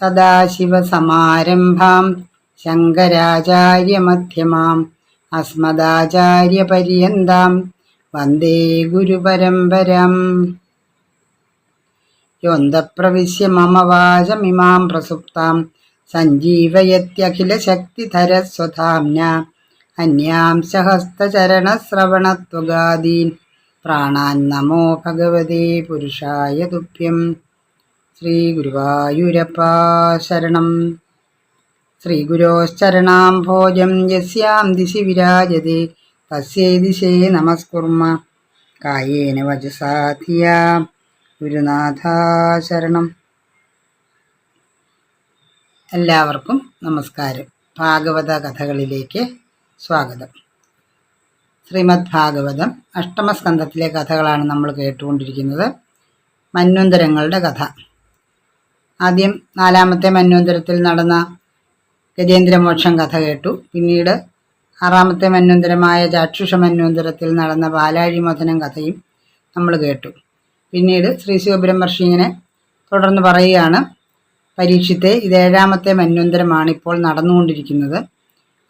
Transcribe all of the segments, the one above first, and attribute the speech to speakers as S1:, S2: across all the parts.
S1: സദാശിവസമാരംഭാം ശങ്കരാചാര്യമധ്യമാം അസ്മദാചാര്യപര്യന്താം വന്ദേ ഗുരുപരമ്പരം. യോന്തപ്രവിശ്യ മമ വാചമിമാം പ്രസുപ്താം സഞ്ജീവയത്യഖിലശക്തിധരസ്വധാംന അന്യാം സഹസ്തചരണശ്രവണത്വഗാദീൻ പ്രാണാൻ നമോ ഭഗവതേ പുരുഷായ തുഭ്യം. ശ്രീ ഗുരുവായൂരപ്പ ശരണം. ശ്രീ ഗുരോശ്ചരണാം ഭോജം യസ്യാം ദിശി വിരാജതി. തസ്യേ ദിശേ നമസ്കുർമ്മ. കായേന വജസാധിയ ഗുരുനാഥ ശരണം. എല്ലാവർക്കും നമസ്കാരം. ഭാഗവത കഥകളിലേക്ക് സ്വാഗതം. ശ്രീമദ് ഭാഗവതം അഷ്ടമസ്കന്ധത്തിലെ കഥകളാണ് നമ്മൾ കേട്ടുകൊണ്ടിരിക്കുന്നത്. മന്വന്തരങ്ങളുടെ കഥ. ആദ്യം നാലാമത്തെ മന്വന്തരത്തിൽ നടന്ന ഗജേന്ദ്രമോക്ഷം കഥ കേട്ടു. പിന്നീട് ആറാമത്തെ മന്വന്തരമായ ചാക്ഷുഷ മന്വന്തരത്തിൽ നടന്ന ബാലാഴിമോചനം കഥയും നമ്മൾ കേട്ടു. പിന്നീട് ശ്രീ ശിവബ്രഹ്മർഷി ഇങ്ങനെ തുടർന്ന് പറയുകയാണ് പരീക്ഷത്തെ ഇത് ഏഴാമത്തെ മന്വന്തരമാണ് ഇപ്പോൾ നടന്നുകൊണ്ടിരിക്കുന്നത്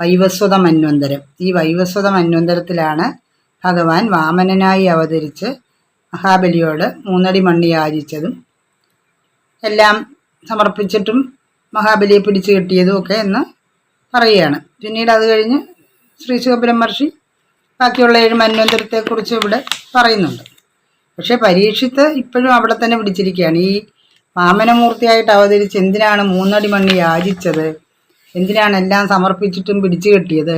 S1: വൈവസ്വത മന്വന്തരം. ഈ വൈവസ്വത മന്വന്തരത്തിലാണ് ഭഗവാൻ വാമനനായി അവതരിച്ച് മഹാബലിയോട് മൂന്നടി മണ്ണി യാചിച്ചതും എല്ലാം സമർപ്പിച്ചിട്ടും മഹാബലിയെ പിടിച്ചു കിട്ടിയതും ഒക്കെ എന്ന് പറയുകയാണ്. പിന്നീട് അത് കഴിഞ്ഞ് ശ്രീ ശിവബ്രഹ്മർഷി ബാക്കിയുള്ള ഏഴ് മന്വന്തരത്തെക്കുറിച്ച് ഇവിടെ പറയുന്നുണ്ട്. പക്ഷേ പരീക്ഷിത്ത് ഇപ്പോഴും അവിടെ തന്നെ പിടിച്ചിരിക്കുകയാണ്. ഈ വാമനമൂർത്തിയായിട്ട് അവതരിച്ച് എന്തിനാണ് മൂന്നടി മണ്ണി യാചിച്ചത്? എന്തിനാണ് എല്ലാം സമർപ്പിച്ചിട്ടും പിടിച്ചു കെട്ടിയത്?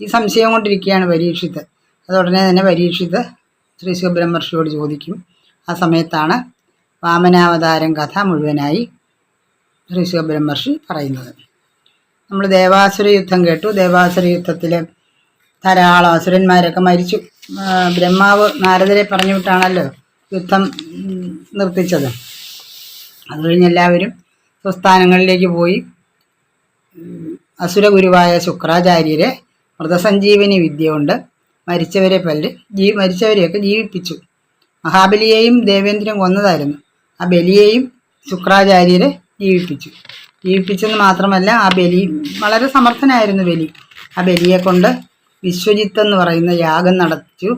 S1: ഈ സംശയം കൊണ്ടിരിക്കുകയാണ് പരീക്ഷിത്ത്. അത് ഉടനെ തന്നെ പരീക്ഷിത്ത് ശ്രീ ശിവബ്രഹ്മർഷിയോട് ചോദിക്കും. ആ സമയത്താണ് വാമനാവതാരം കഥ മുഴുവനായി ശ്രീ ബ്രഹ്മർഷി പറയുന്നത്. നമ്മൾ ദേവാസുര യുദ്ധം കേട്ടു. ദേവാസുര യുദ്ധത്തിൽ ധാരാളം അസുരന്മാരൊക്കെ മരിച്ചു ബ്രഹ്മാവ് നാരദരെ പറഞ്ഞു വിട്ടാണല്ലോ യുദ്ധം നിർത്തിച്ചത്. അത് കഴിഞ്ഞ് എല്ലാവരും സ്വസ്ഥാനങ്ങളിലേക്ക് പോയി. അസുരഗുരുവായ ശുക്രാചാര്യരെ മൃതസഞ്ജീവനി വിദ്യ കൊണ്ട് മരിച്ചവരെ പല്ല് ജീ മരിച്ചവരെയൊക്കെ ജീവിപ്പിച്ചു. മഹാബലിയെയും ദേവേന്ദ്രൻ കൊന്നതായിരുന്നു. ആ ബലിയെയും ശുക്രാചാര്യരെ ജീവിപ്പിച്ചു. ജീവിപ്പിച്ചെന്ന് മാത്രമല്ല ആ ബലി വളരെ സമർത്ഥനായിരുന്നു ബലി. ആ ബലിയെ കൊണ്ട് വിശ്വജിത്ത് എന്ന് പറയുന്ന യാഗം നടത്തിച്ചു.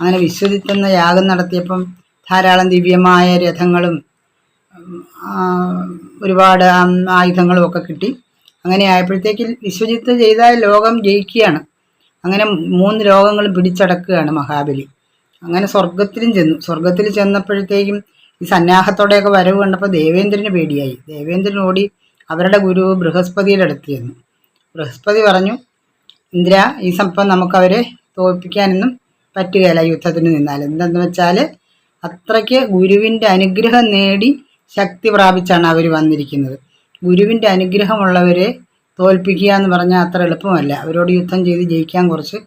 S1: അങ്ങനെ വിശ്വജിത്ത് എന്ന യാഗം നടത്തിയപ്പം ധാരാളം ദിവ്യമായ രഥങ്ങളും ഒരുപാട് ആയുധങ്ങളും ഒക്കെ കിട്ടി. അങ്ങനെ ആയപ്പോഴത്തേക്ക് വിശ്വജിത്ത് ചെയ്ത ലോകം ജയിക്കുകയാണ്. അങ്ങനെ മൂന്ന് ലോകങ്ങളും പിടിച്ചടക്കുകയാണ് മഹാബലി. അങ്ങനെ സ്വർഗത്തിലും ചെന്നു. സ്വർഗത്തിൽ ചെന്നപ്പോഴത്തേക്കും ഈ സന്നാഹത്തോടെയൊക്കെ വരവ് കണ്ടപ്പോൾ ദേവേന്ദ്രന് പേടിയായി. ദേവേന്ദ്രൻ ഓടി അവരുടെ ഗുരു ബൃഹസ്പതിയുടെ അടുത്ത് ബൃഹസ്പതി പറഞ്ഞു ഇന്ദ്ര ഈ സംഭവം നമുക്കവരെ തോൽപ്പിക്കാനൊന്നും പറ്റുകയില്ല യുദ്ധത്തിന് നിന്നാൽ. എന്തെന്ന് വെച്ചാൽ അത്രയ്ക്ക് ഗുരുവിന്റെ അനുഗ്രഹം നേടി ശക്തി പ്രാപിച്ചാണ് അവർ വന്നിരിക്കുന്നത്. ഗുരുവിന്റെ അനുഗ്രഹമുള്ളവരെ തോൽപ്പിക്കുക എന്ന് പറഞ്ഞാൽ അത്ര എളുപ്പമല്ല. അവരോട് യുദ്ധം ചെയ്ത് ജയിക്കാൻ കുറച്ച്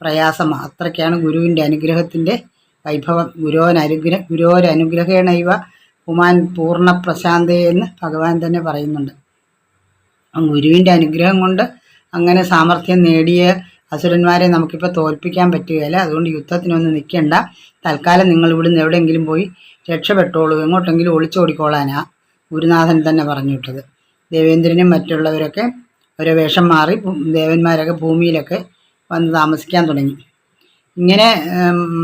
S1: പ്രയാസമാണ്. അത്രയ്ക്കാണ് ഗുരുവിന്റെ അനുഗ്രഹത്തിന്റെ വൈഭവം ഗുരോൻ ഗുരോരനുഗ്രഹേണൈവ ഉമാൻ പൂർണ പ്രശാന്തയെന്ന് ഭഗവാൻ തന്നെ പറയുന്നുണ്ട്. ഗുരുവിന്റെ അനുഗ്രഹം കൊണ്ട് അങ്ങനെ സാമർഥ്യം നേടിയ അസുരന്മാരെ നമുക്കിപ്പോൾ തോൽപ്പിക്കാൻ പറ്റുകയില്ല. അതുകൊണ്ട് യുദ്ധത്തിനൊന്നും നിൽക്കേണ്ട. തൽക്കാലം നിങ്ങൾ ഇവിടുന്ന് എവിടെയെങ്കിലും പോയി രക്ഷപ്പെട്ടോളൂ. എങ്ങോട്ടെങ്കിലും ഒളിച്ചോടിക്കോളാനാ ഗുരുനാഥൻ തന്നെ പറഞ്ഞു വിട്ടത്. ദേവേന്ദ്രനും മറ്റുള്ളവരൊക്കെ ഒരു വേഷം മാറി ദേവന്മാരൊക്കെ ഭൂമിയിലൊക്കെ വന്ന് താമസിക്കാൻ തുടങ്ങി. ഇങ്ങനെ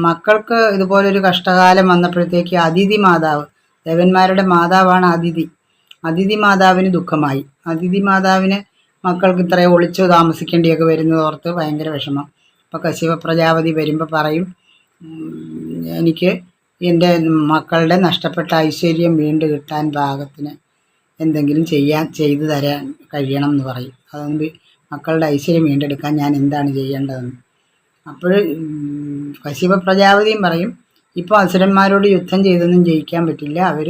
S1: മക്കൾക്ക് ഇതുപോലൊരു കഷ്ടകാലം വന്നപ്പോഴത്തേക്ക് അതിഥി മാതാവ് ദേവന്മാരുടെ മാതാവാണ് അതിഥി. അതിഥി മാതാവിന് ദുഃഖമായി. അതിഥി മാതാവിന് മക്കൾക്ക് ഇത്രയും ഒളിച്ചു താമസിക്കേണ്ടിയൊക്കെ വരുന്നത് ഓർത്ത് ഭയങ്കര വിഷമം. അപ്പോൾ കശ്യപ പ്രജാപതി വരുമ്പോൾ പറയും എനിക്ക് എന്റെ മക്കളുടെ നഷ്ടപ്പെട്ട ഐശ്വര്യം വീണ്ടും കിട്ടാൻ പാകത്തിന് എന്തെങ്കിലും ചെയ്യാൻ ചെയ്തു തരാൻ കഴിയണം എന്ന് പറയും. അതുകൊണ്ട് മക്കളുടെ ഐശ്വര്യം വീണ്ടെടുക്കാൻ ഞാൻ എന്താണ് ചെയ്യേണ്ടതെന്ന്. അപ്പോൾ കശ്യപ പ്രജാപതിയും പറയും ഇപ്പോൾ അസുരന്മാരോട് യുദ്ധം ചെയ്തൊന്നും ജയിക്കാൻ പറ്റില്ല. അവർ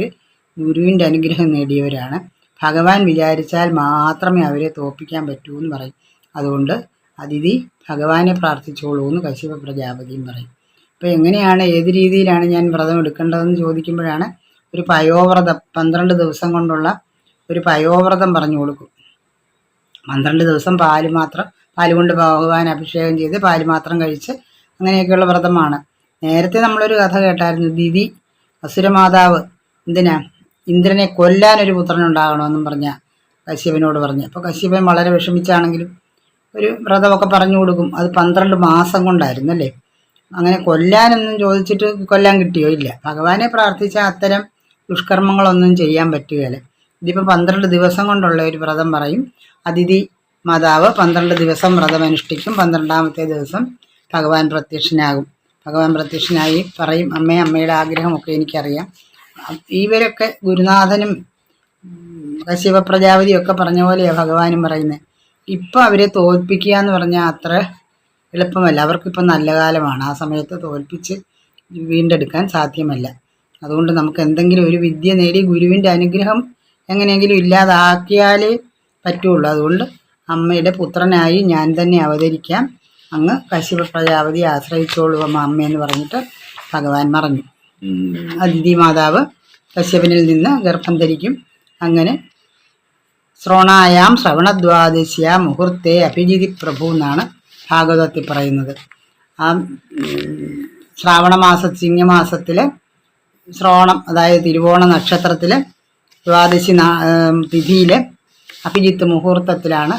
S1: ഗുരുവിന്റെ അനുഗ്രഹം നേടിയവരാണ്. ഭഗവാൻ വിചാരിച്ചാൽ മാത്രമേ അവരെ തോൽപ്പിക്കാൻ പറ്റൂ എന്ന് പറയും. അതുകൊണ്ട് അതിഥി ഭഗവാനെ പ്രാർത്ഥിച്ചോളൂ എന്ന് കശ്യപ പ്രജാപതിയും പറയും. അപ്പോൾ എങ്ങനെയാണ് ഏത് രീതിയിലാണ് ഞാൻ വ്രതം എടുക്കേണ്ടതെന്ന് ചോദിക്കുമ്പോഴാണ് ഒരു പയോവ്രതം പന്ത്രണ്ട് ദിവസം കൊണ്ടുള്ള ഒരു പയോവ്രതം പറഞ്ഞു കൊടുക്കും. പന്ത്രണ്ട് ദിവസം പാൽ മാത്രം പാൽ കൊണ്ട് ഭഗവാൻ അഭിഷേകം ചെയ്ത് പാൽ മാത്രം കഴിച്ച് അങ്ങനെയൊക്കെയുള്ള വ്രതമാണ്. നേരത്തെ നമ്മളൊരു കഥ കേട്ടായിരുന്നു ദിതി അസുരമാതാവ് എന്തിനാ ഇന്ദ്രനെ കൊല്ലാനൊരു പുത്രനുണ്ടാകണമെന്നും പറഞ്ഞ കശ്യപനോട് പറഞ്ഞു. അപ്പോൾ കശ്യപൻ വളരെ വിഷമിച്ചാണെങ്കിലും ഒരു വ്രതമൊക്കെ പറഞ്ഞു കൊടുക്കും. അത് പന്ത്രണ്ട് മാസം കൊണ്ടായിരുന്നു അല്ലേ? അങ്ങനെ കൊല്ലാനൊന്നും ചോദിച്ചിട്ട് കൊല്ലാൻ കിട്ടിയോ? ഇല്ല. ഭഗവാനെ പ്രാർത്ഥിച്ച അത്തരം ദുഷ്കർമ്മങ്ങളൊന്നും ചെയ്യാൻ പറ്റുകയില്ല ഇതിപ്പോൾ പന്ത്രണ്ട് ദിവസം കൊണ്ടുള്ള ഒരു വ്രതം പറയും. അതിഥി മാതാവ് പന്ത്രണ്ട് ദിവസം വ്രതം അനുഷ്ഠിക്കും പന്ത്രണ്ടാമത്തെ ദിവസം ഭഗവാൻ പ്രത്യക്ഷനാകും. ഭഗവാൻ പ്രത്യക്ഷനായി പറയും അമ്മേ അമ്മയുടെ ആഗ്രഹമൊക്കെ എനിക്കറിയാം. ഇവരൊക്കെ ഗുരുനാഥനും കശ്യപ പ്രജാപതിയൊക്കെ പറഞ്ഞ പോലെയാണ് ഭഗവാനും പറയുന്നത് ഇപ്പം അവരെ തോൽപ്പിക്കുക എന്ന് പറഞ്ഞാൽ അത്ര എളുപ്പമല്ല. അവർക്കിപ്പം നല്ല കാലമാണ്. ആ സമയത്ത് തോൽപ്പിച്ച് വീണ്ടെടുക്കാൻ സാധ്യമല്ല. അതുകൊണ്ട് നമുക്ക് എന്തെങ്കിലും ഒരു വിദ്യ നേടി ഗുരുവിന്റെ അനുഗ്രഹം എങ്ങനെയെങ്കിലും ഇല്ലാതാക്കിയാലേ പറ്റുള്ളൂ. അതുകൊണ്ട് അമ്മയുടെ പുത്രനായി ഞാൻ തന്നെ അവതരിക്കാം. അങ്ങ് കശ്യപ പ്രജാപതി ആശ്രയിച്ചോളൂ അമ്മ അമ്മയെന്ന് പറഞ്ഞിട്ട് ഭഗവാൻ പറഞ്ഞു അതിഥി മാതാവ് കശ്യപനിൽ നിന്ന് ഗർഭം ധരിക്കും. അങ്ങനെ ശ്രോണായാം ശ്രവണദ്വാദശ്യ മുഹൂർത്തെ അഭിജിതി പ്രഭു എന്നാണ് ഭാഗവതത്തിൽ പറയുന്നത്. ആ ശ്രാവണമാസ ചിങ്ങമാസത്തിൽ ശ്രോണം അതായത് തിരുവോണ നക്ഷത്രത്തിലെ ദ്വാദശി തിഥിയിൽ അഭിജിത്ത് മുഹൂർത്തത്തിലാണ്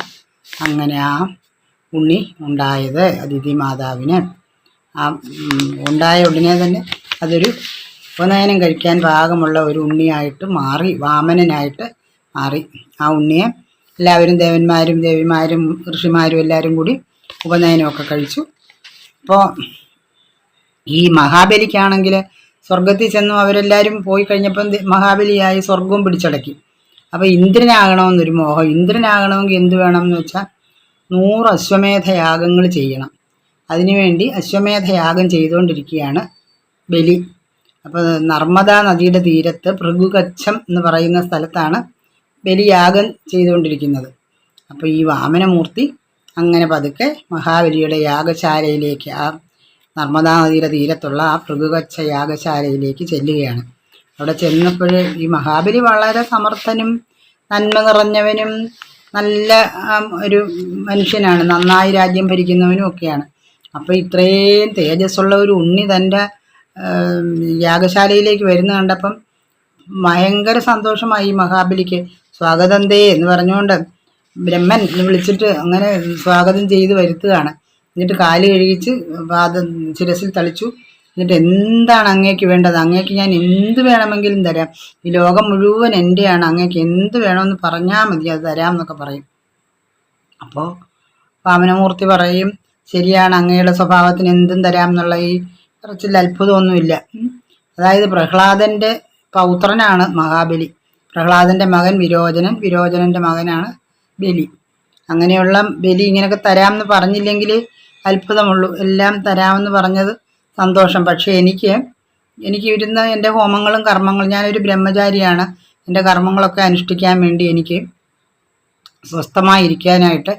S1: അങ്ങനെ ആ ഉണ്ണി ഉണ്ടായത് അതിഥി മാതാവിന്. ആ ഉണ്ടായ ഉടനെ തന്നെ അതൊരു ഉപനയനം കഴിക്കാൻ പാകമുള്ള ഒരു ഉണ്ണിയായിട്ട് മാറി വാമനനായിട്ട് മാറി. ആ ഉണ്ണിയെ എല്ലാവരും ദേവന്മാരും ദേവിമാരും ഋഷിമാരും എല്ലാവരും കൂടി ഉപനയനമൊക്കെ കഴിച്ചു. അപ്പോൾ ഈ മഹാബലിക്കാണെങ്കിൽ സ്വർഗത്തിൽ ചെന്നു അവരെല്ലാവരും പോയി കഴിഞ്ഞപ്പം മഹാബലിയായി സ്വർഗവും പിടിച്ചടക്കി. അപ്പോൾ ഇന്ദ്രനാകണമെന്നൊരു മോഹം. ഇന്ദ്രനാകണമെങ്കിൽ എന്ത് വേണം എന്ന് വെച്ചാൽ നൂറ് അശ്വമേധയാഗങ്ങൾ ചെയ്യണം. അതിനുവേണ്ടി അശ്വമേധയാഗം ചെയ്തുകൊണ്ടിരിക്കുകയാണ് ബലി. അപ്പോൾ നർമ്മദാ നദിയുടെ തീരത്ത് ഭൃഗുകച്ഛം എന്ന് പറയുന്ന സ്ഥലത്താണ് ബലിയാഗം ചെയ്തുകൊണ്ടിരിക്കുന്നത്. അപ്പോൾ ഈ വാമനമൂർത്തി അങ്ങനെ പതുക്കെ മഹാബലിയുടെ യാഗശാലയിലേക്ക് ആ നർമ്മദാ നദിയുടെ തീരത്തുള്ള ആ ഭൃഗുകച്ഛ യാഗശാലയിലേക്ക് ചെല്ലുകയാണ്. അവിടെ ചെന്നപ്പോൾ ഈ മഹാബലി വളരെ സമർത്ഥനും നന്മ നിറഞ്ഞവനും നല്ല ഒരു മനുഷ്യനാണ്. നന്നായി രാജ്യം ഭരിക്കുന്നവനും ഒക്കെയാണ്. അപ്പോൾ ഇത്രയും തേജസ്സുള്ള ഒരു ഉണ്ണി തന്റെ യാഗശാലയിലേക്ക് വരുന്ന കണ്ടപ്പം ഭയങ്കര സന്തോഷമായി മഹാബലിക്ക്. സ്വാഗതം തേ എന്ന് പറഞ്ഞുകൊണ്ട് ബ്രഹ്മൻ വിളിച്ചിട്ട് അങ്ങനെ സ്വാഗതം ചെയ്ത് വരുത്തുകയാണ്. എന്നിട്ട് കാൽ കഴുകിച്ച് പാദം ശിരസിൽ തളിച്ചു. എന്നിട്ട് എന്താണ് അങ്ങേക്ക് വേണ്ടത്? അങ്ങേക്ക് ഞാൻ എന്ത് വേണമെങ്കിലും തരാം. ഈ ലോകം മുഴുവൻ എന്റെയാണ് അങ്ങേക്ക് എന്ത് വേണമെന്ന് പറഞ്ഞാൽ മതി അത് തരാം എന്നൊക്കെ പറയും. അപ്പോൾ വാമനമൂർത്തി പറയും ശരിയാണ് അങ്ങയുടെ സ്വഭാവത്തിന് എന്തും തരാം എന്നുള്ള ഈ കുറച്ചിൽ അത്ഭുതമൊന്നുമില്ല. അതായത് പ്രഹ്ലാദന്റെ പൗത്രനാണ് മഹാബലി. പ്രഹ്ലാദന്റെ മകൻ വിരോചനൻ വിരോചനന്റെ മകനാണ് ബലി. അങ്ങനെയുള്ള ബലി ഇങ്ങനെയൊക്കെ തരാമെന്ന് പറഞ്ഞില്ലെങ്കിൽ അത്ഭുതമുള്ളൂ. എല്ലാം തരാമെന്ന് പറഞ്ഞത് സന്തോഷം. പക്ഷേ എനിക്ക് എനിക്ക് ഇരുന്ന എന്റെ ഹോമങ്ങളും കർമ്മങ്ങളും ഞാനൊരു ബ്രഹ്മചാരിയാണ്. എന്റെ കർമ്മങ്ങളൊക്കെ അനുഷ്ഠിക്കാൻ വേണ്ടി എനിക്ക് സ്വസ്ഥമായിരിക്കാനായിട്ട്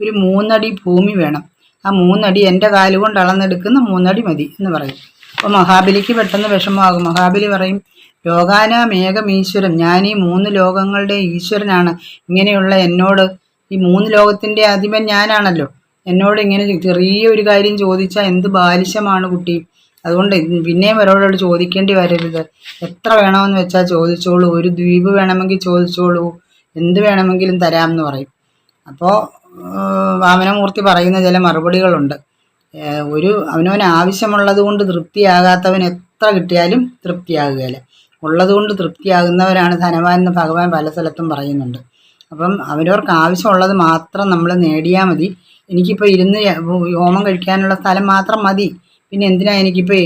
S1: ഒരു മൂന്നടി ഭൂമി വേണം. ആ മൂന്നടി എന്റെ കാലുകൊണ്ട് അളന്നെടുക്കുന്ന മൂന്നടി മതി എന്ന് പറയും. അപ്പോൾ മഹാബലിക്ക് പെട്ടെന്ന് വിഷമമാകും. മഹാബലി പറയും ലോകാനാമേകം ഈശ്വരൻ ഞാൻ ഈ മൂന്ന് ലോകങ്ങളുടെ ഈശ്വരനാണ്. ഇങ്ങനെയുള്ള എന്നോട് ഈ മൂന്ന് ലോകത്തിന്റെ അധിപൻ ഞാനാണല്ലോ. എന്നോട് ഇങ്ങനെ ചെറിയൊരു കാര്യം ചോദിച്ചാൽ എന്ത് ബാലിശമാണ് കുട്ടി? അതുകൊണ്ട് പിന്നെയും ഒരാളോട് ചോദിക്കേണ്ടി വരരുത്. എത്ര വേണമെന്ന് വെച്ചാൽ ചോദിച്ചോളൂ. ഒരു ദ്വീപ് വേണമെങ്കിൽ ചോദിച്ചോളൂ. എന്ത് വേണമെങ്കിലും തരാമെന്ന് പറയും. അപ്പോൾ വാമനമൂർത്തി പറയുന്ന ചില മറുപടികളുണ്ട്. ഒരു അവനവന് ആവശ്യമുള്ളത് കൊണ്ട് തൃപ്തിയാകാത്തവൻ എത്ര കിട്ടിയാലും തൃപ്തിയാകുകയില്ല. ഉള്ളതുകൊണ്ട് തൃപ്തിയാകുന്നവരാണ് ധനവാൻ എന്ന് ഭഗവാൻ പല സ്ഥലത്തും പറയുന്നുണ്ട്. അപ്പം അവരവർക്ക് ആവശ്യമുള്ളത് മാത്രം നമ്മൾ നേടിയാൽ മതി. എനിക്കിപ്പോൾ ഇരുന്ന് ഹോമം കഴിക്കാനുള്ള സ്ഥലം മാത്രം മതി. പിന്നെ എന്തിനാ എനിക്കിപ്പോൾ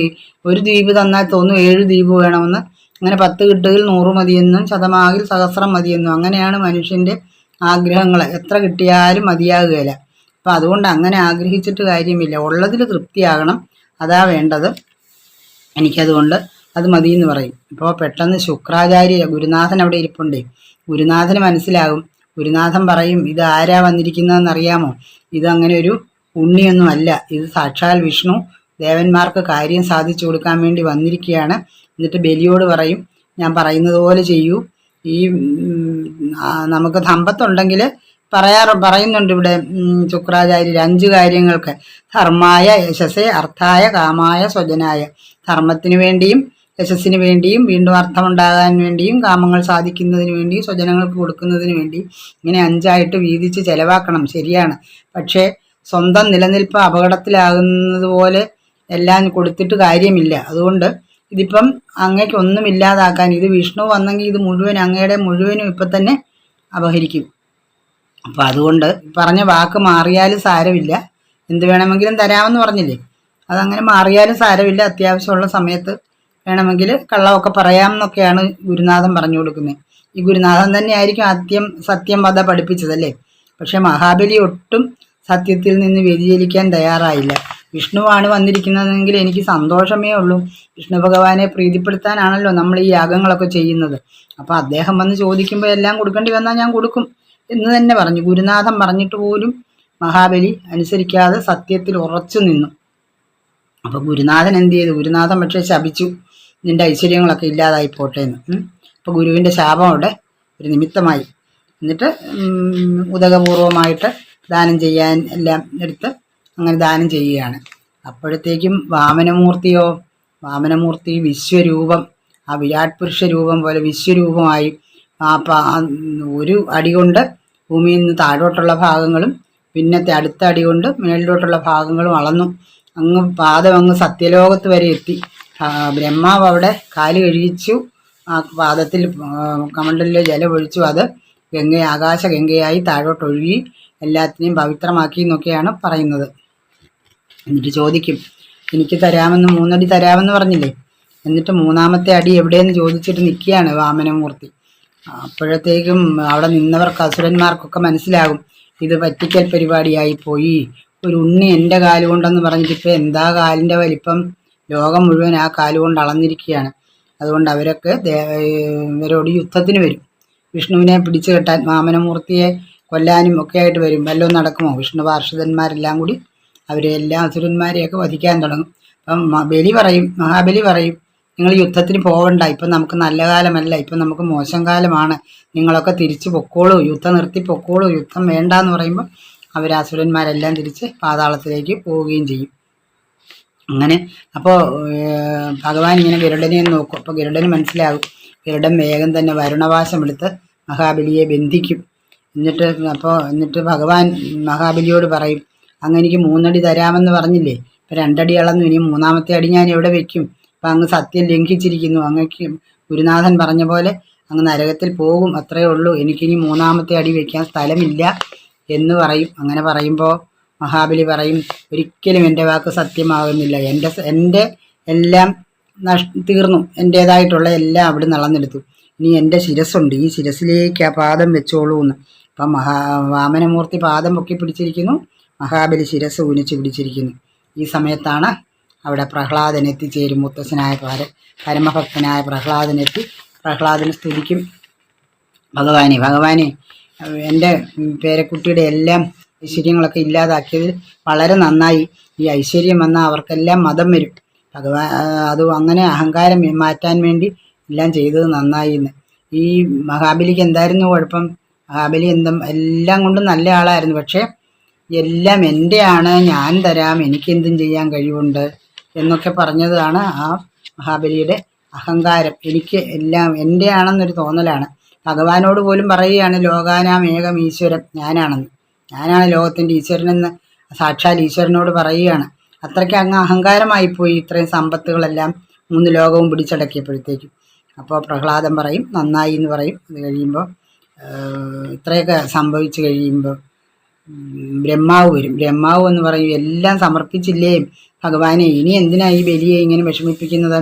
S1: ഒരു ദ്വീപ് തന്നാൽ തോന്നും ഏഴ് ദ്വീപ് വേണമെന്ന്. അങ്ങനെ പത്ത് കിട്ടുകിൽ നൂറ് മതിയെന്നും ശതമാകിൽ സഹസ്രം മതിയെന്നും. അങ്ങനെയാണ് മനുഷ്യന്റെ ആഗ്രഹങ്ങൾ എത്ര കിട്ടിയാലും മതിയാകുകയില്ല. അപ്പം അതുകൊണ്ട് അങ്ങനെ ആഗ്രഹിച്ചിട്ട് കാര്യമില്ല. ഉള്ളതിൽ തൃപ്തിയാകണം. അതാ വേണ്ടത്. എനിക്കതുകൊണ്ട് അത് മതി എന്ന് പറയും. ഇപ്പോൾ പെട്ടെന്ന് ശുക്രാചാര്യ ഗുരുനാഥൻ അവിടെ ഇരിപ്പുണ്ടേ. ഗുരുനാഥന് മനസ്സിലാകും. ഗുരുനാഥൻ പറയും ഇത് ആരാ വന്നിരിക്കുന്നതെന്ന് അറിയാമോ? ഇതങ്ങനെ ഒരു ഉണ്ണിയൊന്നുമല്ല ഇത് സാക്ഷാൽ വിഷ്ണു. ദേവന്മാർക്ക് കാര്യം സാധിച്ചു കൊടുക്കാൻ വേണ്ടി വന്നിരിക്കുകയാണ്. എന്നിട്ട് ബലിയോട് പറയും ഞാൻ പറയുന്നത് പോലെ ചെയ്യൂ. ഈ നമുക്ക് സമ്പത്തുണ്ടെങ്കിൽ പറയാറ് പറയുന്നുണ്ട് ഇവിടെ ശുക്രാചാര്യർ അഞ്ച് കാര്യങ്ങൾക്ക്. ധർമായ യശസ്സെ അർത്ഥായ കാമായ സ്വജനായ. ധർമ്മത്തിന് വേണ്ടിയും യശസ്സിന് വേണ്ടിയും വീണ്ടും അർത്ഥമുണ്ടാകാൻ വേണ്ടിയും കാമങ്ങൾ സാധിക്കുന്നതിന് വേണ്ടിയും സ്വജനങ്ങൾക്ക് കൊടുക്കുന്നതിന് വേണ്ടിയും ഇങ്ങനെ അഞ്ചായിട്ട് വീതിച്ച് ചെലവാക്കണം. ശരിയാണ്. പക്ഷേ സ്വന്തം നിലനിൽപ്പ് അപകടത്തിലാകുന്നത് പോലെ എല്ലാം കൊടുത്തിട്ട് കാര്യമില്ല. അതുകൊണ്ട് ഇതിപ്പം അങ്ങയ്ക്ക് ഇല്ലാതാക്കാൻ ഇത് വിഷ്ണു വന്നെങ്കിൽ ഇത് മുഴുവൻ അങ്ങയുടെ മുഴുവനും ഇപ്പം തന്നെ അപഹരിക്കും. അപ്പം അതുകൊണ്ട് പറഞ്ഞ വാക്ക് മാറിയാലും സാരമില്ല. എന്ത് വേണമെങ്കിലും തരാമെന്ന് പറഞ്ഞില്ലേ? അതങ്ങനെ മാറിയാലും സാരമില്ല. അത്യാവശ്യമുള്ള സമയത്ത് വേണമെങ്കിൽ കള്ളമൊക്കെ പറയാമെന്നൊക്കെയാണ് ഗുരുനാഥൻ പറഞ്ഞു കൊടുക്കുന്നത്. ഈ ഗുരുനാഥൻ തന്നെയായിരിക്കും ആദ്യം സത്യം വധ പഠിപ്പിച്ചതല്ലേ? പക്ഷെ മഹാബലി ഒട്ടും സത്യത്തിൽ നിന്ന് വ്യതിചലിക്കാൻ തയ്യാറായില്ല. വിഷ്ണുവാണ് വന്നിരിക്കുന്നതെങ്കിൽ എനിക്ക് സന്തോഷമേ ഉള്ളൂ. വിഷ്ണു ഭഗവാനെ പ്രീതിപ്പെടുത്താനാണല്ലോ നമ്മൾ ഈ യാഗങ്ങളൊക്കെ ചെയ്യുന്നത്. അപ്പോൾ അദ്ദേഹം വന്ന് ചോദിക്കുമ്പോൾ എല്ലാം കൊടുക്കേണ്ടി വന്നാൽ ഞാൻ കൊടുക്കും എന്ന് തന്നെ പറഞ്ഞു. ഗുരുനാഥൻ പറഞ്ഞിട്ട് പോലും മഹാബലി അനുസരിക്കാതെ സത്യത്തിൽ ഉറച്ചു നിന്നു. അപ്പോൾ ഗുരുനാഥൻ എന്ത് ചെയ്തു? ഗുരുനാഥൻ പക്ഷേ ശപിച്ചു. നിന്റെ ഐശ്വര്യങ്ങളൊക്കെ ഇല്ലാതായി പോട്ടെ എന്ന് അപ്പോൾ ഗുരുവിന്റെ ശാപം അവിടെ ഒരു നിമിത്തമായി. എന്നിട്ട് ഉദകപൂർവമായിട്ട് ദാനം ചെയ്യാൻ എല്ലാം എടുത്ത് അങ്ങനെ ദാനം ചെയ്യുകയാണ്. അപ്പോഴത്തേക്കും വാമനമൂർത്തിയോ വാമനമൂർത്തി വിശ്വരൂപം ആ വിരാട് പുരുഷ രൂപം പോലെ വിശ്വരൂപമായി ആ ഒരു അടി കൊണ്ട് ഭൂമിയിൽ നിന്ന് താഴോട്ടുള്ള ഭാഗങ്ങളും പിന്നത്തെ അടുത്ത അടി കൊണ്ട് മേളിലോട്ടുള്ള ഭാഗങ്ങളും അളന്നു. അങ്ങ് പാദം അങ്ങ് സത്യലോകത്ത് വരെ എത്തി. ബ്രഹ്മാവ് അവിടെ കാൽ കഴിച്ചു ആ പാദത്തിൽ കമണ്ടലിലെ ജലം ഒഴിച്ചു. അത് ഗംഗ ആകാശ ഗംഗയായി താഴോട്ടൊഴുകി എല്ലാത്തിനെയും പവിത്രമാക്കി എന്നൊക്കെയാണ് പറയുന്നത്. എന്നിട്ട് ചോദിക്കും എനിക്ക് തരാമെന്ന് മൂന്നടി തരാമെന്ന് പറഞ്ഞില്ലേ? എന്നിട്ട് മൂന്നാമത്തെ അടി എവിടെയെന്ന് ചോദിച്ചിട്ട് നിൽക്കുകയാണ് വാമനമൂർത്തി. അപ്പോഴത്തേക്കും അവിടെ നിന്നവർക്ക് അസുരന്മാർക്കൊക്കെ മനസ്സിലാകും ഇത് പറ്റിക്കൽ പരിപാടിയായി പോയി. ഒരു ഉണ്ണി എന്റെ കാലുകൊണ്ടെന്ന് പറഞ്ഞിട്ട് എന്താ കാലിന്റെ വലിപ്പം? ലോകം മുഴുവൻ ആ കാലുകൊണ്ട് അളന്നിരിക്കുകയാണ്. അതുകൊണ്ട് അവരൊക്കെ ഇവരോട് യുദ്ധത്തിന് വരും. വിഷ്ണുവിനെ പിടിച്ചു കെട്ടാൻ വാമനമൂർത്തിയെ കൊല്ലാനും ഒക്കെ ആയിട്ട് വരും. വല്ലതും നടക്കുമോ? വിഷ്ണു പാർഷദന്മാരെല്ലാം കൂടി അവരെ എല്ലാ അസുരന്മാരെയൊക്കെ വധിക്കാൻ തുടങ്ങും. അപ്പം ബലി പറയും മഹാബലി പറയും നിങ്ങൾ യുദ്ധത്തിന് പോവണ്ട. ഇപ്പം നമുക്ക് നല്ല കാലമല്ല. ഇപ്പം നമുക്ക് മോശം കാലമാണ്. നിങ്ങളൊക്കെ തിരിച്ചു പൊക്കോളൂ. യുദ്ധം നിർത്തി പൊക്കോളൂ. യുദ്ധം വേണ്ട എന്ന് പറയുമ്പോൾ അവർ അസുരന്മാരെല്ലാം തിരിച്ച് പാതാളത്തിലേക്ക് പോവുകയും ചെയ്യും. അങ്ങനെ അപ്പോൾ ഭഗവാൻ ഇങ്ങനെ ഗരുഡനെ നോക്കും. അപ്പോൾ ഗരുഡന് മനസ്സിലാകും. ഗരുഡൻ വേഗം തന്നെ വരുണവാസം എടുത്ത് മഹാബലിയെ ബന്ധിക്കും. എന്നിട്ട് അപ്പോൾ എന്നിട്ട് ഭഗവാൻ മഹാബലിയോട് പറയും അങ്ങ് എനിക്ക് മൂന്നടി തരാമെന്ന് പറഞ്ഞില്ലേ? ഇപ്പം രണ്ടടി അളന്നു ഇനി മൂന്നാമത്തെ അടി ഞാൻ എവിടെ വെക്കും? അപ്പം അങ്ങ് സത്യം ലംഘിച്ചിരിക്കുന്നു. അങ്ങക്ക് ഗുരുനാഥൻ പറഞ്ഞ പോലെ അങ്ങ് നരകത്തിൽ പോകും. അത്രയേ ഉള്ളൂ. എനിക്കിനി മൂന്നാമത്തെ അടി വയ്ക്കാൻ സ്ഥലമില്ല എന്ന് പറയും. അങ്ങനെ പറയുമ്പോൾ മഹാബലി പറയും ഒരിക്കലും എന്റെ വാക്ക് സത്യമാകുന്നില്ല. എന്റെ എന്റെ എല്ലാം നഷ് തീർന്നു. എന്റേതായിട്ടുള്ള എല്ലാം അവിടെ നളന്നെടുത്തു ഇനി എന്റെ ശിരസ്സുണ്ട്. ഈ ശിരസിലേക്ക് ആ പാദം വെച്ചോളൂ എന്ന്. അപ്പം മഹാ വാമനമൂർത്തി പാദം പൊക്കി പിടിച്ചിരിക്കുന്നു. മഹാബലി ശിരസ് ഊനിച്ച് പിടിച്ചിരിക്കുന്നു. ഈ സമയത്താണ് അവിടെ പ്രഹ്ലാദൻ എത്തിച്ചേരും. മുത്തച്ഛനായ പര പരമഭക്തനായ പ്രഹ്ലാദനെത്തി പ്രഹ്ലാദനെ സ്തുതിക്കും. ഭഗവാനെ ഭഗവാനെ എന്റെ പേരക്കുട്ടിയുടെ എല്ലാം ഐശ്വര്യങ്ങളൊക്കെ ഇല്ലാതാക്കിയതിൽ വളരെ നന്നായി ഈ ഐശ്വര്യം വന്നാൽ അവർക്കെല്ലാം മതം വരും ഭഗവാൻ അത് അങ്ങനെ അഹങ്കാരം മാറ്റാൻ വേണ്ടി എല്ലാം ചെയ്തത് നന്നായി എന്ന് ഈ മഹാബലിക്ക് എന്തായിരുന്നു കുഴപ്പം? മഹാബലി എന്തും എല്ലാം കൊണ്ടും നല്ല ആളായിരുന്നു. പക്ഷേ എല്ലാം എന്റെയാണ് ഞാൻ തരാം എനിക്കെന്തും ചെയ്യാൻ കഴിവുണ്ട് എന്നൊക്കെ പറഞ്ഞതാണ് ആ മഹാബലിയുടെ അഹങ്കാരം. എനിക്ക് എല്ലാം എന്റെ ആണെന്നൊരു തോന്നലാണ്. ഭഗവാനോട് പോലും പറയുകയാണ് ലോകാനാം ഏകം ഈശ്വരൻ ഞാനാണെന്ന്. ഞാനാണ് ലോകത്തിന്റെ ഈശ്വരനെന്ന് സാക്ഷാൽ ഈശ്വരനോട് പറയുകയാണ്. അത്രയ്ക്ക് അങ്ങ് അഹങ്കാരമായിപ്പോയി ഇത്രയും സമ്പത്തുകളെല്ലാം മൂന്ന് ലോകവും പിടിച്ചടക്കിയപ്പോഴത്തേക്കും. അപ്പോൾ പ്രഹ്ലാദം പറയും നന്നായി എന്ന് പറയും. അത് കഴിയുമ്പോൾ ഇത്രയൊക്കെ സംഭവിച്ചു കഴിയുമ്പോൾ ബ്രഹ്മാവ് വരും. ബ്രഹ്മാവ് എന്ന് പറയും എല്ലാം സമർപ്പിച്ചില്ലേ? ഭഗവാനെ ഇനി എന്തിനാ ഈ ബലിയെ ഇങ്ങനെ വിഷമിപ്പിക്കുന്നത്?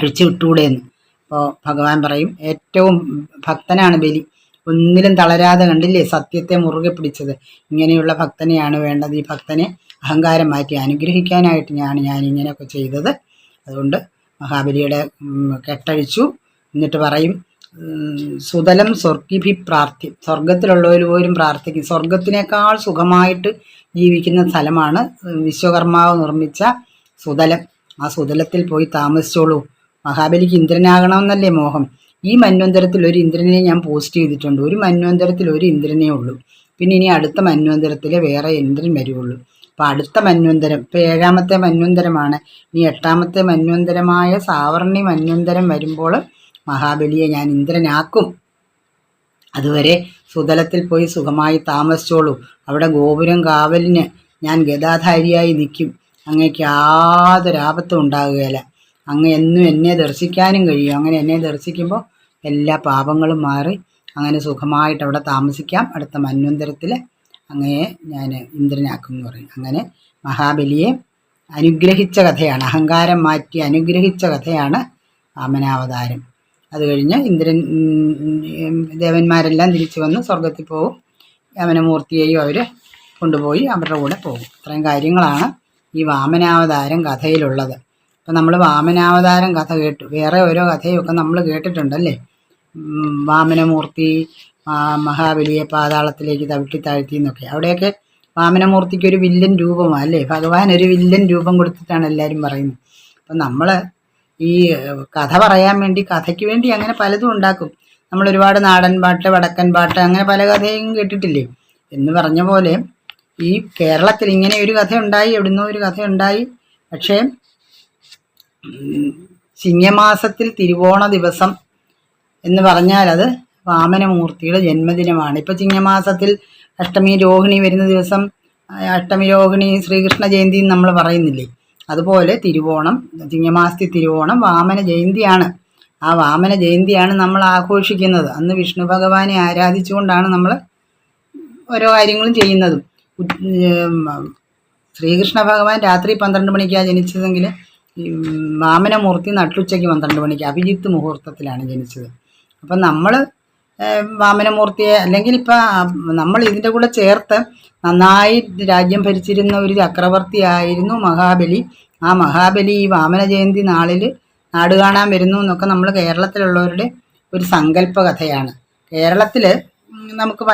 S1: അഴിച്ചു വിട്ടുകൂടെ എന്ന്. അപ്പോൾ ഭഗവാൻ പറയും ഏറ്റവും ഭക്തനാണ് ബലി. ഒന്നിലും തളരാതെ കണ്ടില്ലേ സത്യത്തെ മുറുകെ പിടിച്ചത്. ഇങ്ങനെയുള്ള ഭക്തനെയാണ് വേണ്ടത്. ഈ ഭക്തനെ അഹങ്കാരം മാറ്റി അനുഗ്രഹിക്കാനായിട്ട് ഞാൻ ഞാൻ ഇങ്ങനെയൊക്കെ ചെയ്തത്. അതുകൊണ്ട് മഹാബലിയുടെ കെട്ടഴിച്ചു. എന്നിട്ട് പറയും സുതലം സ്വർഗിഭി പ്രാർത്ഥി സ്വർഗത്തിലുള്ളവർ പോലും പ്രാർത്ഥിക്കും. സ്വർഗത്തിനേക്കാൾ സുഖമായിട്ട് ജീവിക്കുന്ന സ്ഥലമാണ് വിശ്വകർമാവ് നിർമ്മിച്ച സുതലം. ആ സുതലത്തിൽ പോയി താമസിച്ചോളൂ. മഹാബലിക്ക് ഇന്ദ്രനാകണമെന്നല്ലേ മോഹം? ഈ മന്വന്തരത്തിൽ ഒരു ഇന്ദ്രനെ ഞാൻ പോസ്റ്റ് ചെയ്തിട്ടുണ്ട്. ഒരു മന്വന്തരത്തിൽ ഒരു ഇന്ദ്രനേ ഉള്ളൂ. പിന്നെ ഇനി അടുത്ത മന്വന്തരത്തിൽ വേറെ ഇന്ദ്രൻ വരുവുള്ളൂ. അപ്പം അടുത്ത മന്വന്തരം ഇപ്പം ഏഴാമത്തെ മന്വന്തരമാണ്. ഇനി എട്ടാമത്തെ മന്വന്തരമായ സാവർണി മന്വന്തരം വരുമ്പോൾ മഹാബലിയെ ഞാൻ ഇന്ദ്രനാക്കും. അതുവരെ സുതലത്തിൽ പോയി സുഖമായി താമസിച്ചോളൂ. അവിടെ ഗോപുരം കാവലിന് ഞാൻ ഗതാധാരിയായി നിൽക്കും. അങ്ങേക്ക് യാതൊരാപത്തും ഉണ്ടാകുകയില്ല. അങ്ങ് എന്നും എന്നെ ദർശിക്കാനും കഴിയും. അങ്ങനെ എന്നെ ദർശിക്കുമ്പോൾ എല്ലാ പാപങ്ങളും മാറി അങ്ങനെ സുഖമായിട്ട് അവിടെ താമസിക്കാം. അടുത്ത മന്വന്തരത്തിൽ അങ്ങയെ ഞാൻ ഇന്ദ്രനാക്കും എന്ന് പറയും. അങ്ങനെ മഹാബലിയെ അനുഗ്രഹിച്ച കഥയാണ്. അഹങ്കാരം മാറ്റി അനുഗ്രഹിച്ച കഥയാണ് വാമനാവതാരം അത് കഴിഞ്ഞ് ഇന്ദ്രൻ ദേവന്മാരെല്ലാം തിരിച്ചു വന്ന് സ്വർഗത്തിൽ പോകും യമനമൂർത്തിയെയും അവർ കൊണ്ടുപോയി അവരുടെ കൂടെ പോകും. ഇത്രയും കാര്യങ്ങളാണ് ഈ വാമനാവതാരം കഥയിലുള്ളത്. അപ്പം നമ്മൾ വാമനാവതാരം കഥ കേട്ടു. വേറെ ഓരോ കഥയൊക്കെ നമ്മൾ കേട്ടിട്ടുണ്ടല്ലേ? വാമനമൂർത്തി മഹാബലിയെ പാതാളത്തിലേക്ക് തവിട്ടി താഴ്ത്തി എന്നൊക്കെ അവിടെയൊക്കെ വാമനമൂർത്തിക്ക് ഒരു വില്ലൻ രൂപമാണ് അല്ലേ? ഭഗവാൻ ഒരു വില്ലൻ രൂപം കൊടുത്തിട്ടാണ് എല്ലാവരും പറയുന്നത്. അപ്പം നമ്മൾ ഈ കഥ പറയാൻ വേണ്ടി കഥയ്ക്ക് വേണ്ടി അങ്ങനെ പലതും ഉണ്ടാക്കും. നമ്മൾ ഒരുപാട് നാടൻ പാട്ട് വടക്കൻ പാട്ട് അങ്ങനെ പല കഥയും കേട്ടിട്ടില്ലേ? എന്ന് പറഞ്ഞ പോലെ ഈ കേരളത്തിൽ ഇങ്ങനെ ഒരു കഥ ഉണ്ടായി എവിടുന്നോ ഒരു കഥ ഉണ്ടായി പക്ഷേ ചിങ്ങമാസത്തിൽ തിരുവോണ ദിവസം എന്ന് പറഞ്ഞാൽ അത് വാമനമൂർത്തിയുടെ ജന്മദിനമാണ്. ഇപ്പൊ ചിങ്ങമാസത്തിൽ അഷ്ടമി രോഹിണി വരുന്ന ദിവസം അഷ്ടമി രോഹിണി ശ്രീകൃഷ്ണ ജയന്തി എന്ന് നമ്മൾ പറയുന്നില്ലേ? അതുപോലെ തിരുവോണം ചിങ്ങമാസത്തിൽ തിരുവോണം വാമന ജയന്തിയാണ്. ആ വാമന ജയന്തിയാണ് നമ്മൾ ആഘോഷിക്കുന്നത്. അന്ന് വിഷ്ണു ഭഗവാനെ ആരാധിച്ചുകൊണ്ടാണ് നമ്മൾ ഓരോ കാര്യങ്ങളും ചെയ്യുന്നതും. ശ്രീകൃഷ്ണ ഭഗവാൻ രാത്രി പന്ത്രണ്ട് മണിക്കാണ് ജനിച്ചതെങ്കിൽ വാമനമൂർത്തി നട്ടുച്ചയ്ക്ക് പന്ത്രണ്ട് മണിക്ക് അഭിജിത്ത് മുഹൂർത്തത്തിലാണ് ജനിച്ചത്. അപ്പം നമ്മൾ വാമനമൂർത്തിയെ അല്ലെങ്കിൽ ഇപ്പം നമ്മൾ ഇതിന്റെ കൂടെ ചേർത്ത് നന്നായി രാജ്യം ഭരിച്ചിരുന്ന ഒരു ചക്രവർത്തിയായിരുന്നു മഹാബലി. ആ മഹാബലി ഈ വാമന ജയന്തി നാളിൽ നാട് കാണാൻ വരുന്നു എന്നൊക്കെ നമ്മൾ കേരളത്തിലുള്ളവരുടെ ഒരു സങ്കല്പ കഥയാണ് കേരളത്തിൽ നമുക്ക്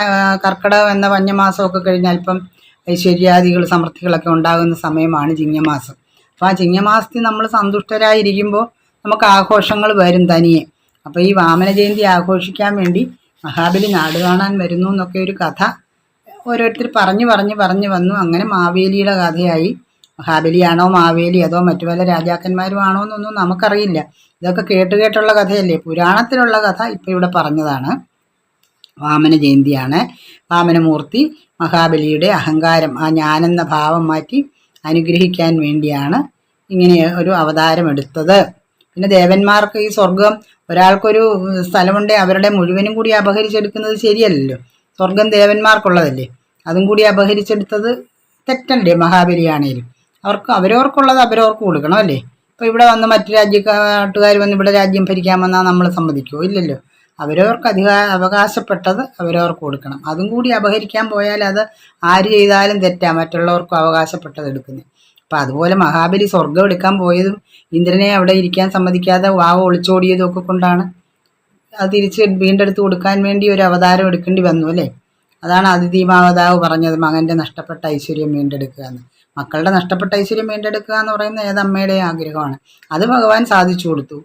S1: കർക്കിടകം എന്ന പഞ്ഞമാസമൊക്കെ കഴിഞ്ഞാൽ ഇപ്പം ഐശ്വര്യാദികൾ സമൃദ്ധികളൊക്കെ ഉണ്ടാകുന്ന സമയമാണ് ചിങ്ങമാസം. അപ്പോൾ ആ ചിങ്ങമാസത്തിൽ നമ്മൾ സന്തുഷ്ടരായിരിക്കുമ്പോൾ നമുക്ക് ആഘോഷങ്ങൾ വരും തനിയെ. അപ്പോൾ ഈ വാമന ജയന്തി ആഘോഷിക്കാൻ വേണ്ടി മഹാബലി നാട് കാണാൻ വരുന്നു എന്നൊക്കെ ഒരു കഥ ഓരോരുത്തർ പറഞ്ഞു പറഞ്ഞു പറഞ്ഞു വന്നു. അങ്ങനെ മാവേലിയുടെ കഥയായി. മഹാബലിയാണോ മാവേലി അതോ മറ്റു പല രാജാക്കന്മാരുമാണോ എന്നൊന്നും നമുക്കറിയില്ല. ഇതൊക്കെ കേട്ട് കേട്ടുള്ള കഥയല്ലേ. പുരാണത്തിലുള്ള കഥ ഇപ്പം ഇവിടെ പറഞ്ഞതാണ്. വാമന ജയന്തിയാണ് വാമനമൂർത്തി മഹാബലിയുടെ അഹങ്കാരം ആ ഞാനെന്ന ഭാവം മാറ്റി അനുഗ്രഹിക്കാൻ വേണ്ടിയാണ് ഇങ്ങനെ ഒരു അവതാരം എടുത്തത്. പിന്നെ ദേവന്മാർക്ക് ഈ സ്വർഗം ഒരാൾക്കൊരു സ്ഥലമുണ്ട് അവരുടെ മുഴുവനും കൂടി അപഹരിച്ചെടുക്കുന്നത് ശരിയല്ലല്ലോ. സ്വർഗം ദേവന്മാർക്കുള്ളതല്ലേ. അതും കൂടി അപഹരിച്ചെടുത്തത് തെറ്റല്ലേ മഹാബലിയാണേലും. അവർക്ക് അവരവർക്കുള്ളത് അവരവർക്ക് കൊടുക്കണം അല്ലേ. ഇപ്പോൾ ഇവിടെ വന്ന് മറ്റു രാജ്യക്കാട്ടുകാർ വന്ന് ഇവിടെ രാജ്യം ഭരിക്കാൻ വന്നാൽ നമ്മൾ സമ്മതിക്കുമോ ഇല്ലല്ലോ. അവരവർക്ക് അധികാ അവകാശപ്പെട്ടത് അവരവർക്ക് കൊടുക്കണം. അതും കൂടി അപഹരിക്കാൻ പോയാൽ അത് ആര് ചെയ്താലും തെറ്റാ. മറ്റുള്ളവർക്കും അവകാശപ്പെട്ടത് എടുക്കുന്നത് അപ്പം അതുപോലെ മഹാബലി സ്വർഗം എടുക്കാൻ പോയതും ഇന്ദ്രനെ അവിടെ ഇരിക്കാൻ സമ്മതിക്കാതെ വാവ് ഒളിച്ചോടിയതും ഒക്കെ കൊണ്ടാണ് അത് തിരിച്ച് വീണ്ടെടുത്ത് കൊടുക്കാൻ വേണ്ടി ഒരു അവതാരം എടുക്കേണ്ടി വന്നു അല്ലേ? അതാണ് അതിഥി മാതാവ് പറഞ്ഞത് മകന്റെ നഷ്ടപ്പെട്ട ഐശ്വര്യം വീണ്ടെടുക്കുക എന്ന്. മക്കളുടെ നഷ്ടപ്പെട്ട ഐശ്വര്യം വീണ്ടെടുക്കുക എന്ന് പറയുന്ന ഏതമ്മയുടെ ആഗ്രഹമാണ്. അത് ഭഗവാൻ സാധിച്ചു കൊടുത്തു.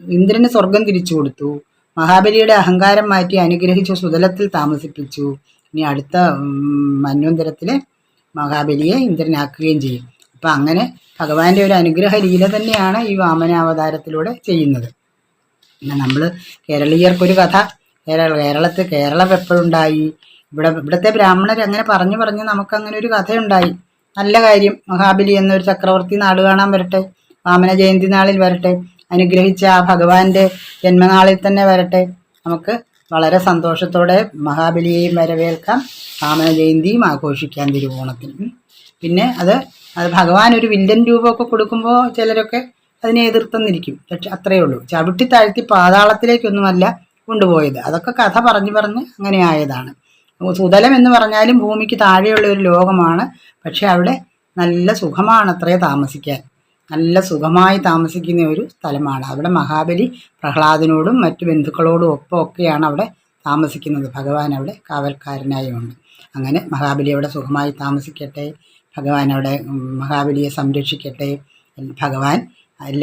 S1: ഇന്ദ്രന് സ്വർഗം തിരിച്ചു കൊടുത്തു. മഹാബലിയുടെ അഹങ്കാരം മാറ്റി അനുഗ്രഹിച്ച സുതലത്തിൽ താമസിപ്പിച്ചു. ഇനി അടുത്ത മന്വന്തരത്തിലെ മഹാബലിയെ ഇന്ദ്രനാക്കുകയും ചെയ്യും. അപ്പം അങ്ങനെ ഭഗവാന്റെ ഒരു അനുഗ്രഹ ലീല തന്നെയാണ് ഈ വാമനാവതാരത്തിലൂടെ ചെയ്യുന്നത്. പിന്നെ നമ്മൾ കേരളീയർക്കൊരു കഥ. കേരള കേരളത്തിൽ കേരളം എപ്പോഴുണ്ടായി? ഇവിടെ ഇവിടുത്തെ ബ്രാഹ്മണർ അങ്ങനെ പറഞ്ഞു പറഞ്ഞ് നമുക്കങ്ങനെ ഒരു കഥയുണ്ടായി. നല്ല കാര്യം. മഹാബലി എന്നൊരു ചക്രവർത്തി നാട് കാണാൻ വരട്ടെ. വാമന ജയന്തി നാളിൽ വരട്ടെ. അനുഗ്രഹിച്ച ആ ഭഗവാന്റെ ജന്മനാളിൽ തന്നെ വരട്ടെ. നമുക്ക് വളരെ സന്തോഷത്തോടെ മഹാബലിയെയും വരവേൽക്കാം. കാമന ജയന്തിയും ആഘോഷിക്കാം തിരുവോണത്തിന്. പിന്നെ അത് അത് ഭഗവാൻ ഒരു വില്ലൻ രൂപമൊക്കെ കൊടുക്കുമ്പോൾ ചിലരൊക്കെ അതിനെ എതിർത്തെന്നിരിക്കും. പക്ഷെ അത്രയേ ഉള്ളൂ. ചവിട്ടി താഴ്ത്തി പാതാളത്തിലേക്കൊന്നുമല്ല കൊണ്ടുപോയത്. അതൊക്കെ കഥ പറഞ്ഞു പറഞ്ഞ് അങ്ങനെ ആയതാണ്. സുതലം എന്ന് പറഞ്ഞാലും ഭൂമിക്ക് താഴെയുള്ള ഒരു ലോകമാണ്. പക്ഷെ അവിടെ നല്ല സുഖമാണ് അത്രേ താമസിക്കാൻ. നല്ല സുഖമായി താമസിക്കുന്ന ഒരു സ്ഥലമാണ്. അവിടെ മഹാബലി പ്രഹ്ലാദനോടും മറ്റു ബന്ധുക്കളോടും ഒപ്പം ഒക്കെയാണ് അവിടെ താമസിക്കുന്നത്. ഭഗവാൻ അവിടെ കാവൽക്കാരനായി ഉണ്ട്. അങ്ങനെ മഹാബലി അവിടെ സുഖമായി താമസിക്കട്ടെ. ഭഗവാൻ അവിടെ മഹാബലിയെ സംരക്ഷിക്കട്ടെ. ഭഗവാൻ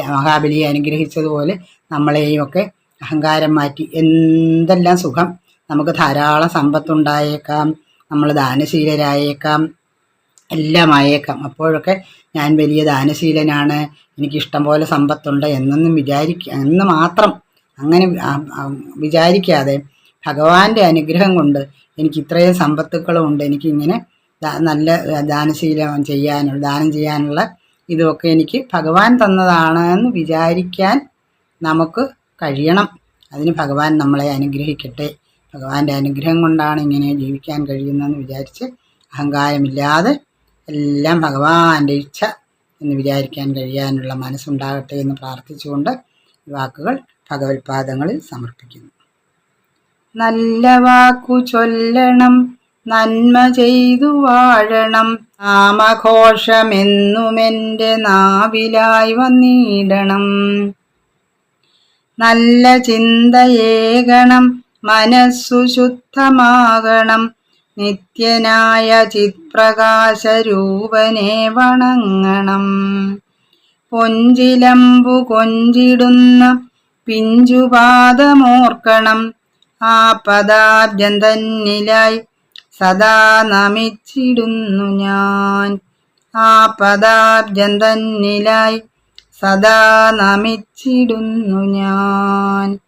S1: മഹാബലിയെ അനുഗ്രഹിച്ചതുപോലെ നമ്മളെയും ഒക്കെ അഹങ്കാരം മാറ്റി എന്തെല്ലാം സുഖം. നമുക്ക് ധാരാളം സമ്പത്തുണ്ടായേക്കാം. നമ്മൾ ദാനശീലരായേക്കാം. എല്ലാം ആയേക്കാം. അപ്പോഴൊക്കെ ഞാൻ വലിയ ദാനശീലനാണ് എനിക്കിഷ്ടം പോലെ സമ്പത്തുണ്ട് എന്നൊന്നും വിചാരിക്കുക എന്ന് മാത്രം അങ്ങനെ വിചാരിക്കാതെ ഭഗവാന്റെ അനുഗ്രഹം കൊണ്ട് എനിക്ക് ഇത്രയും സമ്പത്തുക്കളും ഉണ്ട്. എനിക്കിങ്ങനെ നല്ല ദാനശീലം ചെയ്യാനുള്ള ദാനം ചെയ്യാനുള്ള ഇതൊക്കെ എനിക്ക് ഭഗവാൻ തന്നതാണ് എന്ന് വിചാരിക്കാൻ നമുക്ക് കഴിയണം. അതിന് ഭഗവാൻ നമ്മളെ അനുഗ്രഹിക്കട്ടെ. ഭഗവാന്റെ അനുഗ്രഹം കൊണ്ടാണ് ഇങ്ങനെ ജീവിക്കാൻ കഴിയുന്നതെന്ന് വിചാരിച്ച് അഹങ്കാരമില്ലാതെ എല്ലാം ഭഗവാന്റെ ഇച്ഛ എന്ന് വിചാരിക്കാൻ കഴിയാനുള്ള മനസ്സുണ്ടാകട്ടെ എന്ന് പ്രാർത്ഥിച്ചുകൊണ്ട് വാക്കുകൾ ഭഗവത്പാദങ്ങളിൽ സമർപ്പിക്കുന്നു. നല്ല വാക്കു ചൊല്ലണം നന്മ ചെയ്തു വാഴണം നാമഘോഷമെന്നുമെന്റെ നാവിലായി വന്നിടണം. നല്ല ചിന്തയേകണം മനസ്സു ശുദ്ധമാകണം നിത്യനായ ചിത്പ്രകാശരൂപനെ വണങ്ങണം. പൊഞ്ചിലമ്പു കൊഞ്ചിടുന്ന പിഞ്ചുപാദമോർക്കണം. ആ പദാബ്ജം തന്നിലായി സദാ നമിച്ചിടുന്നു ഞാൻ. ആ പദാബ്ജം തന്നിലായി സദാ നമിച്ചിടുന്നു ഞാൻ.